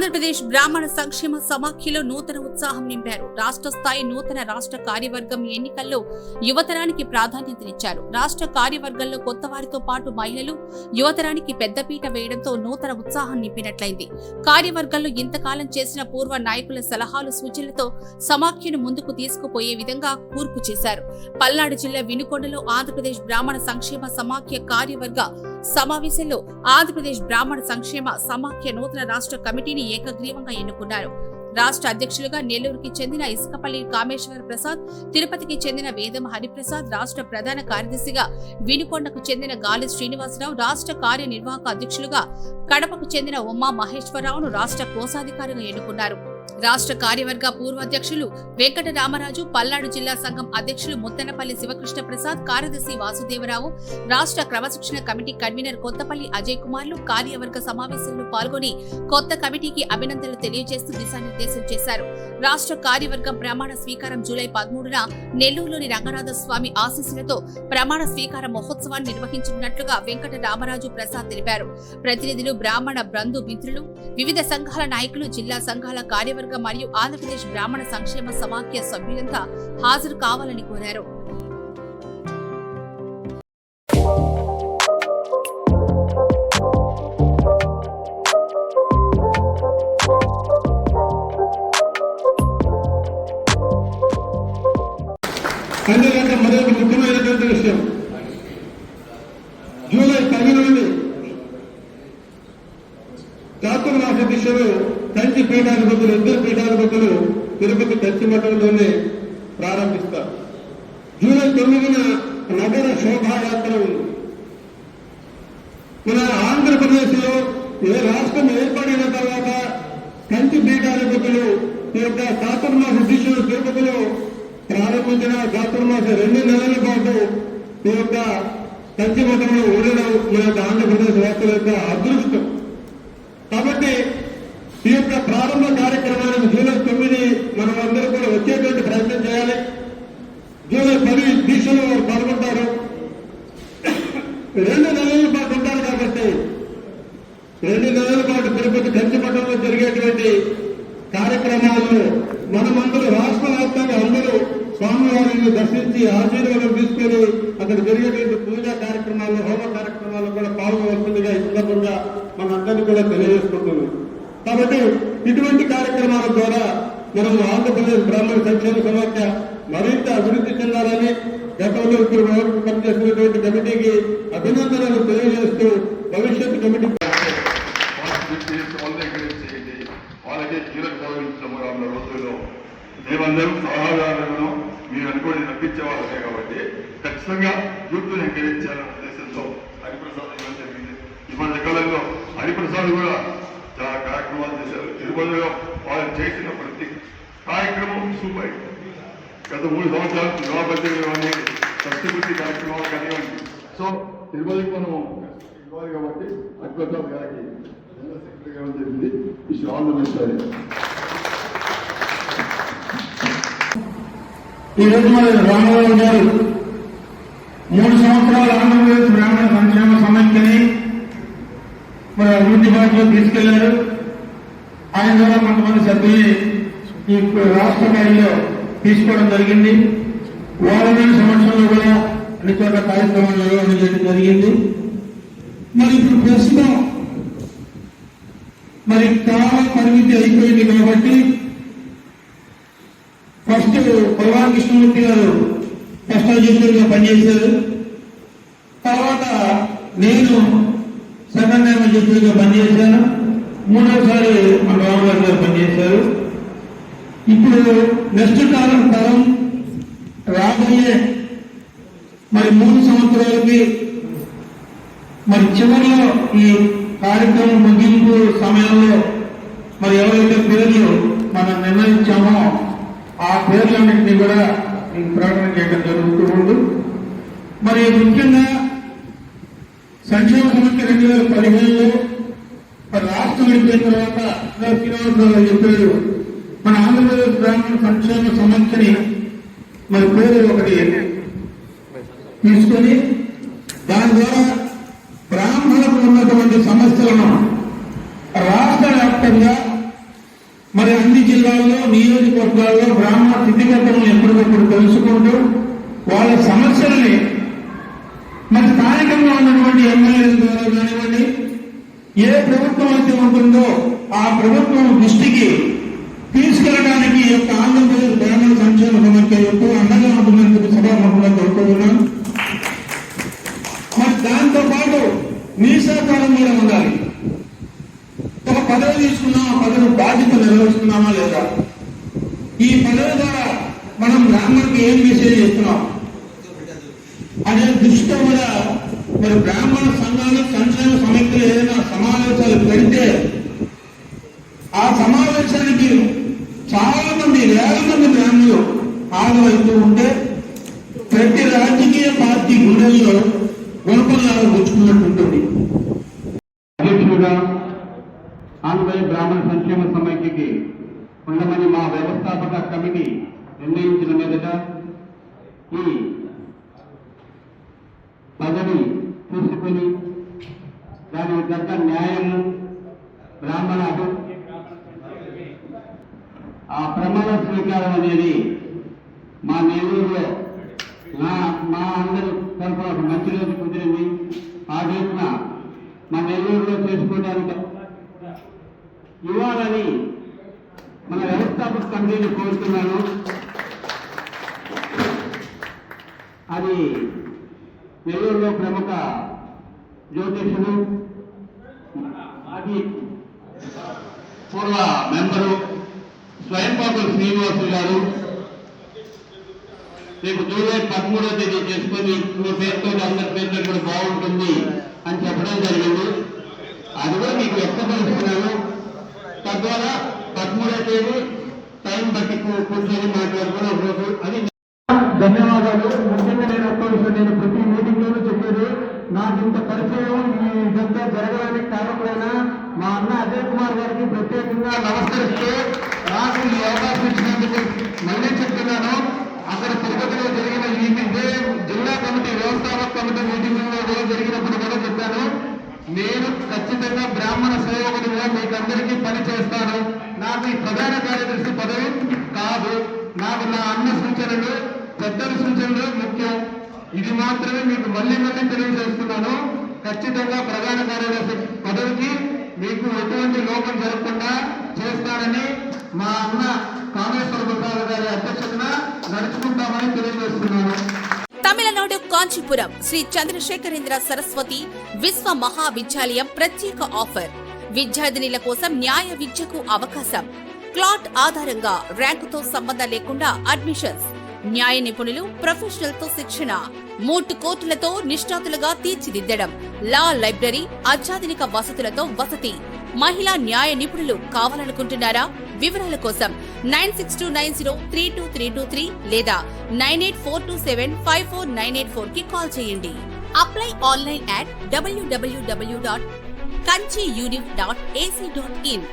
ఆంధ్రప్రదేశ్ బ్రాహ్మణ సంక్షేమ సమాఖ్యలో నూతన ఉత్సాహం నింపారు. రాష్ట్ర స్థాయి నూతన రాష్ట్ర కార్యవర్గం ఎన్నికల్లో యువతరానికి ప్రాధాన్యతనిచ్చారు. రాష్ట్ర కార్యవర్గంలో కొత్త వారితో పాటు మహిళలు యువతరానికి పెద్దపీట వేయడంతో నూతన ఉత్సాహం నింపినట్లయింది. కార్యవర్గంలో ఇంతకాలం చేసిన పూర్వ నాయకుల సలహాలు సూచనలతో సమాఖ్యను ముందుకు తీసుకుపోయే విధంగా కూర్పు చేశారు. పల్నాడు జిల్లా వినుకొండలో ఆంధ్రప్రదేశ్ బ్రాహ్మణ సంక్షేమ సమాఖ్య కార్యవర్గ సమావేశంలో ఆంధ్రప్రదేశ్ బ్రాహ్మణ సంక్షేమ సమాఖ్య నూతన రాష్ట్ర కమిటీని ఏకగ్రీవంగా ఎన్నుకున్నారు. రాష్ట్ర అధ్యక్షులుగా నెల్లూరుకి చెందిన ఇసుకపల్లి కామేశ్వర ప్రసాద్ తిరుపతికి చెందిన వేదం హరిప్రసాద్ రాష్ట్ర ప్రధాన కార్యదర్శిగా వినుకొండకు చెందిన గాలి శ్రీనివాసరావు రాష్ట్ర కార్యనిర్వాహక అధ్యక్షులుగా కడపకు చెందిన ఉమా మహేశ్వరరావును రాష్ట్ర కోశాధికారిగా ఎన్నుకున్నారు. రాష్ట్ర కార్యవర్గ పూర్వాధ్యక్షులు వెంకట రామరాజు పల్నాడు జిల్లా సంఘం అధ్యక్షులు ముత్తనపల్లి శివకృష్ణ ప్రసాద్ కార్యదర్శి వాసుదేవరావు రాష్ట్ర క్రమశిక్షణ కమిటీ కన్వీనర్ కొత్తపల్లి అజయ్ కుమార్లు కార్యవర్గ సమావేశంలో పాల్గొని కొత్త కమిటీకి అభినందనలు తెలియజేస్తూ దిశానిర్దేశం చేశారు. రాష్ట్ర కార్యవర్గం ప్రమాణ స్వీకారం జూలై పదమూడున నెల్లూరులోని రంగనాథ స్వామి ఆశీస్సులతో ప్రమాణ స్వీకార మహోత్సవాన్ని నిర్వహించనున్నట్లుగా వెంకట రామరాజు ప్రసాద్ తెలిపారు. ప్రతినిధులు బ్రాహ్మణ బంధు మిత్రులు వివిధ సంఘాల నాయకులు జిల్లా సంఘాల కార్యవర్గ మరియు ఆంధ్రప్రదేశ్ బ్రాహ్మణ సంక్షేమ సమాఖ్య సభ్యులంతా హాజరు కావాలని కోరారు. అందుకంటే మరొక ముఖ్యమైనటువంటి విషయం. జూలై పది నుండి చాతుర్మాస దిశలో కంచి పీఠాధిపతులు ఇద్దరు పీఠాధిపతులు తిరుపతి కంచి మఠంలోనే ప్రారంభిస్తారు. జూలై తొమ్మిదిన నగర శోభాయాత్ర ఉంది. మన ఆంధ్రప్రదేశ్లో ఏ రాష్ట్రం ఏర్పడిన తర్వాత కంచి పీఠాధిపతులు ఈ యొక్క చాతుర్మాస శిష్యులు తిరుపతిలో ప్రారంభించిన చాతుర్మాస రెండు నెలల పాటు ఈ యొక్క కంచి మఠంలో ఉండడం మన యొక్క ఆంధ్రప్రదేశ్ వాసుల యొక్క అదృష్టం. కాబట్టి ఈ యొక్క ప్రారంభ కార్యక్రమానికి జూలై తొమ్మిది మనం అందరూ కూడా వచ్చేటువంటి ప్రయత్నం చేయాలి. జూలై పది దీక్షలో వారు పాల్గొంటారు. రెండు నెలల పాటు ఉంటారు కాబట్టి రెండు నెలల పాటు తిరుపతి కంచి జరిగేటువంటి కార్యక్రమాల్లో మనమందరూ రాష్ట్ర వ్యాప్తంగా అందరూ స్వామివారిని దర్శించి ఆశీర్వాదం తీసుకొని అక్కడ జరిగేటువంటి పూజా కార్యక్రమాల్లో హోమ కార్యక్రమాల్లో కూడా పాల్గొవలసిందిగా ఈ సందర్భంగా మనందరినీ కూడా తెలియజేసుకుంటున్నాం కాబట్టి ఇటువంటి కార్యక్రమాల ద్వారా మనం ఆంధ్రప్రదేశ్ బ్రాహ్మణ సంక్షేమ సమాఖ్య అభివృద్ధి చెందాలని గతంలో ఇప్పుడు పనిచేస్తున్నటువంటి కమిటీకి అభినందనలు తెలియజేస్తూ భవిష్యత్ కమిటీ వాళ్ళకి కీలక గౌరవించడం రానున్న రోజుల్లో మేమందరం సలహాదారులను మీరు అనుకోని తప్పించే వాళ్ళే కాబట్టి ఖచ్చితంగా యూత్ని ఎంకరేజ్ చేయాలనే ఉద్దేశంతో హరిప్రసాద్ ఇవ్వడం జరిగింది ఈ మధ్య కాలంలో హరిప్రసాద్ కూడా చాలా కార్యక్రమాలు చేశారు. తిరుపతిలో వాళ్ళు చేసిన ప్రతి కార్యక్రమం సూపర్. గత మూడు సంవత్సరాలు యువపత్రిక కానీ సంస్కృతి కార్యక్రమాలు కానివ్వండి. సో తిరుపతికి మనం ఇవ్వాలి కాబట్టి అద్భుతం గారికి సెక్రటరీ గారు జరిగింది. ఈ ఆల్ ది బెస్ట్ ఈ రోజు మన రామారావు గారు మూడు సంవత్సరాలు ఆంధ్రప్రదేశ్ బ్రాహ్మణ సంక్షేమ సమైక్యని మన అభివృద్ధి బాటలో తీసుకెళ్ళారు. ఆయన ద్వారా కొంతమంది సభ్యులు ఈ రాష్ట్ర స్థాయిలో తీసుకోవడం జరిగింది. వారం సంవత్సరంలో కూడా అన్ని చోట్ల కార్యక్రమాలు నిర్వహణ చేయడం జరిగింది. మరి ఇప్పుడు ప్రస్తుతం మరి కాల పరిమితి అయిపోయింది కాబట్టి ఫస్ట్ భగవాన్ కృష్ణమూర్తి గారు ఫస్ట్ అధ్యక్షుడిగా పనిచేశారు. తర్వాత నేను సెకండ్ టైం అధ్యక్షుడిగా పనిచేశాను. మూడోసారి మన రామగారు గారు పనిచేశారు. ఇప్పుడు నెక్స్ట్ కాలం తరం రాబోయే మరి మూడు సంవత్సరాలకి మరి చివరిలో ఈ కార్యక్రమం ముగింపు సమయంలో మరి ఎవరైతే పేర్లు మనం నిర్ణయించామో ఆ పేర్లన్నింటినీ కూడా ఈ ప్రకటన చేయడం జరుగుతూ ఉంది. మరి ముఖ్యంగా సంక్షేమ సమితి రెండు వేల పదిహేనులో మరి రాష్ట్రం విడిపోయిన తర్వాత శ్రీనివాసరావు చెప్పారు. మన ఆంధ్రప్రదేశ్ గ్రామీణ సంక్షేమ సమితిని మరి పేరు ఒకటి తీసుకొని దాని ద్వారా బ్రాహ్మణులకు ఉన్నటువంటి సమస్యలను రాష్ట్ర వ్యాప్తంగా మరి అన్ని జిల్లాల్లో నియోజకవర్గాల్లో బ్రాహ్మణ స్థితిగతులను ఎప్పటికప్పుడు తెలుసుకుంటూ వాళ్ళ సమస్యల్ని మరి స్థానికంగా ఉన్నటువంటి ఎమ్మెల్యేల ద్వారా కానివ్వండి ఏ ప్రభుత్వం అయితే ఉంటుందో ఆ ప్రభుత్వం దృష్టికి తీసుకెళ్ళడానికి ఈ యొక్క ఆంధ్రప్రదేశ్ గ్రామీణ సంక్షేమ సమస్య యొక్క అండగా ఉంటుందని చెప్పి సభాముఖంగా కోరుకుంటున్నాం. మరి దాంతో పాటు మీ సహకారం కూడా ఉండాలి. ఒక పదవి తీసుకున్నామా పదవి బాధ్యత నిర్వహిస్తున్నామా లేదా? ఈ పదవి ద్వారా మనం బ్రాహ్మణుకి ఏం మెసేజ్ ఇస్తున్నాం అనే దృష్టితో కూడా మరి బ్రాహ్మణ సంఘాలు సంక్షేమ సమితులు ఏదైనా సమావేశాలు పెడితే ఆ సమావేశానికి చాలా మంది వేల మంది బ్రాహ్మణులు హాజరవుతూ ఉంటే ప్రతి రాజకీయ పార్టీ గుండెల్లో గుణపల్లాగా గుచ్చుకున్నట్టు ఉంటుంది. అధ్యక్షుడుగా ఆంధ్రప్రదేశ్ బ్రాహ్మణ సంక్షేమ సమైక్యకి ఉండమని మా వ్యవస్థాపక కమిటీ నిర్ణయించిన మీదట ఈ పదవి తీసుకుని దానికి తగ్గ న్యాయము బ్రాహ్మణ ఆ ప్రమాణ స్వీకారం అనేది మా నెల్లూరులో నా మా అందరి తరఫున ఒక మంచి రోజు కుదిరింది. ఆ రోజున మా నెల్లూరులో చేసుకోవడానికి ఇవ్వాలని మన వ్యవస్థాపక కమిటీని కోరుతున్నాను. అది నెల్లూరులో ప్రముఖ జ్యోతిషులు మాజీ పూర్వ మెంబరు స్వయంపాకుల శ్రీనివాసు గారు రేపు జూలై పదమూడో తేదీ చేసుకుని మీ పేరుతో అందరి పేరుతో కూడా బాగుంటుంది అని చెప్పడం జరిగింది. అది కూడా మీకు వ్యక్తపరుస్తున్నాను. తద్వారా పదమూడో తేదీ టైం బట్టి కూర్చొని మాట్లాడుకుని ఒకరోజు అది ధన్యవాదాలు. ముఖ్యంగా నేను ఒక్క విషయం నేను ప్రతి మీటింగ్ లోనూ చెప్పేది నాకు ఇంత పరిచయం ఈ ఇదంతా జరగడానికి కారణమైన మా అన్న అజయ్ కుమార్ గారికి ప్రత్యేకంగా నమస్కరిస్తూ నాకు ఈ అవకాశం ఇచ్చినందుకు మళ్ళీ చెప్తున్నాను అక్కడ తిరుపతిలో జరిగిన ఈ ఇదే జిల్లా కమిటీ వ్యవస్థాపక కమిటీ మీటింగ్లో కూడా జరిగినప్పుడు కూడా చెప్పాను నేను ఖచ్చితంగా బ్రాహ్మణ సేవకుడిగా మీకు అందరికీ పని చేస్తాను. నాకు ఈ ప్రధాన కార్యదర్శి పదవి కాదు. నాకు నా అన్న సూచనలు పెద్దల సూచనలు ముఖ్యం. ఇది మాత్రమే మీకు మళ్ళీ మళ్ళీ తెలియజేస్తున్నాను. ఖచ్చితంగా ప్రధాన కార్యదర్శి పదవికి మీకు ఎటువంటి లోపం జరగకుండా చేస్తానని మా అన్న కామేశ్వర ప్రసాద్ గారి అధ్యక్షతన నడుచుకుంటామని తెలియజేస్తున్నాను. నాడు కాంచీపురం శ్రీ చంద్రశేఖరేంద్ర సరస్వతి విశ్వ మహావిద్యాలయం ప్రత్యేక ఆఫర్. విద్యార్థినిల కోసం న్యాయ విద్యకు అవకాశం. క్లాట్ ఆధారంగా ర్యాంకుతో సంబంధం లేకుండా అడ్మిషన్స్. న్యాయ నిపుణులు ప్రొఫెషనల్తో శిక్షణ. మూటు కోర్టులతో నిష్ణాతులుగా తీర్చిదిద్దడం. లా లైబ్రరీ అత్యాధునిక వసతులతో వసతి. మహిళా న్యాయ నిపుణులు కావాలనుకుంటున్నారా? వివరాల కోసం nine six two nine zero three two three two three లేదా nine eight four two seven five four nine eight ఫోర్కి కాల్ చేయండి. Apply online at WWW dot Kanchi dot AC dot in